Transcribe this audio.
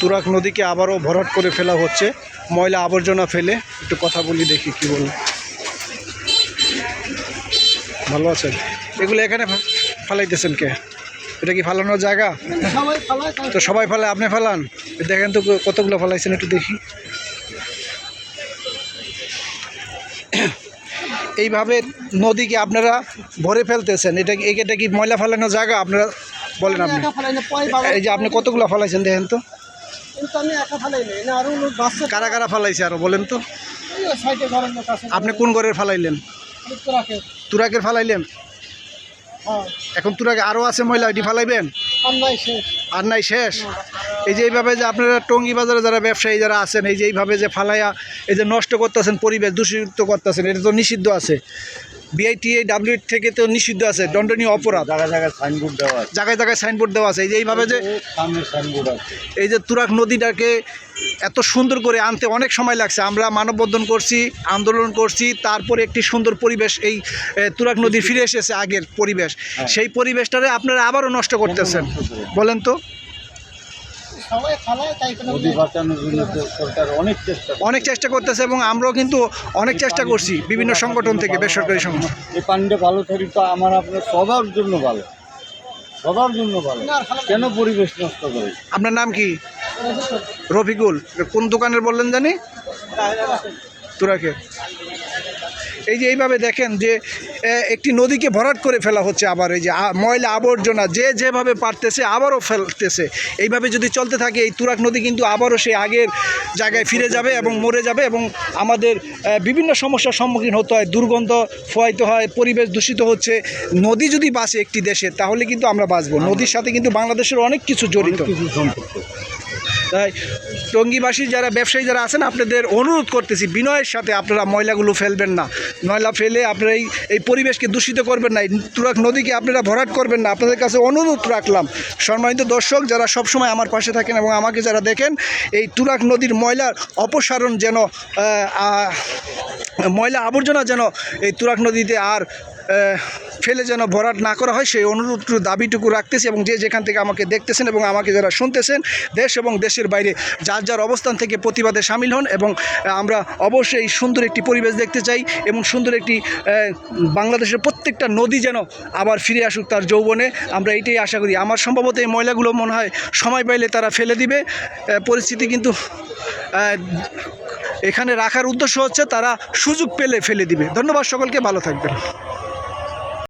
তুরাক নদীকে আবারও ভরাট করে ফেলা হচ্ছে। ময়লা আবর্জনা ফেলে। একটু কথা বলি, দেখি কি বলে। ভালো আছেন? এগুলো এখানে ফালাইতেছেন কে? এটা কি ফালানোর জায়গা? তো সবাই ফেলে, আপনি ফেলান। দেখেন তো কতগুলো ফেলাইছেন একটু দেখি। এইভাবে নদীকে আপনারা ভরে ফেলতেছেন। এটা এটা কি ময়লা ফেলানোর জায়গা? আপনারা বলেন আপনি। এই যে আপনি কতগুলো ফেলাইছেন দেখেন তো। কিন্তু আমি একা ফালাই নাই। না আরও লোক বাচ্চা কারা কারা ফেলাইছে আরও বলেন তো? সাইডে ঘরের লোক আছে। আপনি কোন ঘরের ফেলাইলেন? তুরাকের ফেলাইলেন? হ্যাঁ। এখন তুরাকে আরও আছে ময়লা এটি ফেলাইবেন? আর নাই শেষ। আর নাই শেষ? এই যে এইভাবে যে আপনারা টঙ্গি বাজারে যারা ব্যবসায়ী যারা আছেন এই যে এইভাবে যে ফালাইয়া এই যে নষ্ট করতেছেন পরিবেশ দূষিত করতেছেন এটা তো নিষিদ্ধ আছে। বিআইটিএ ডাব্লিউ থেকে তো নিষিদ্ধ আছে দণ্ডনীয় অপরাধ। জায়গায় জায়গায় সাইনবোর্ড দেওয়া আছে। জায়গায় জায়গায় সাইনবোর্ড দেওয়া আছে। এই যে এইভাবে যে সামনে সাইনবোর্ড আছে। এই যে তুরাক নদীটাকে এত সুন্দর করে আনতে অনেক সময় লাগছে। আমরা মানববন্ধন করছি আন্দোলন করছি তারপরে একটি সুন্দর পরিবেশ এই তুরাক নদী ফিরে এসেছে আগের পরিবেশ। সেই পরিবেশটারে আপনারা আবারও নষ্ট করতেছেন। বলেন তো। অনেক চেষ্টা অনেক চেষ্টা করতেছে এবং আমরাও কিন্তু অনেক চেষ্টা করছি বিভিন্ন সংগঠন থেকে বেসরকারি সংগঠন। এই পানিটা ভালো থাকি তো আমার আপনার সবার জন্য ভালো। সবার জন্য ভালো। কেন পরিবেশ নষ্ট করে? আপনার নাম কি? রফিকুল। কোন দোকানের বললেন জানি? তুরাকে। এই যে এইভাবে দেখেন যে একটি নদীকে ভরাট করে ফেলা হচ্ছে আবার এই যে ময়লা আবর্জনা যে যেভাবে পারতেছে আবারও ফেলতেছে। এইভাবে যদি চলতে থাকে এই তুরাক নদী কিন্তু আবারও সেই আগের জায়গায় ফিরে যাবে এবং মরে যাবে এবং আমাদের বিভিন্ন সমস্যার সম্মুখীন হতে হয় দুর্গন্ধ ফোয়াইতে হয় পরিবেশ দূষিত হচ্ছে। নদী যদি বাঁচে একটি দেশে তাহলে কিন্তু আমরা বাঁচবো। নদীর সাথে কিন্তু বাংলাদেশের অনেক কিছু জড়িত। তাই টঙ্গিবাসী যারা ব্যবসায়ী যারা আছেন, আপনাদের অনুরোধ করতেছি, বিনয়ের সাথে আপনারা ময়লাগুলো ফেলবেন না। ময়লা ফেলে আপনারা এই এই পরিবেশকে দূষিত করবেন না, এই তুরাক নদীকে আপনারা ভরাট করবেন না। আপনাদের কাছে অনুরোধ রাখলাম, সম্মানিত দর্শক যারা সবসময় আমার পাশে থাকেন এবং আমাকে যারা দেখেন, এই তুরাক নদীর ময়লার অপসারণ যেন ময়লা আবর্জনা যেন এই তুরাক নদীতে আর ফেলে যেন ভরাট না করা হয়, সেই অনুরোধটুকু দাবিটুকু রাখতেছি এবং যে যেখান থেকে আমাকে দেখতেছেন এবং আমাকে যারা শুনতেছেন, দেশ এবং দেশের বাইরে যার যার অবস্থান থেকে প্রতিবাদে সামিল হন এবং আমরা অবশ্যই সুন্দর একটি পরিবেশ দেখতে চাই এবং সুন্দর একটি বাংলাদেশের প্রত্যেকটা নদী যেন আবার ফিরে আসুক তার যৌবনে। আমরা এইটাই আশা করি। আমার সম্ভবত এই ময়লাগুলো মনে হয় সময় পাইলে তারা ফেলে দিবে। পরিস্থিতি কিন্তু এখানে রাখার উদ্দেশ্য হচ্ছে তারা সুযোগ পেলে ফেলে দিবে। ধন্যবাদ সকলকে, ভালো থাকবেন।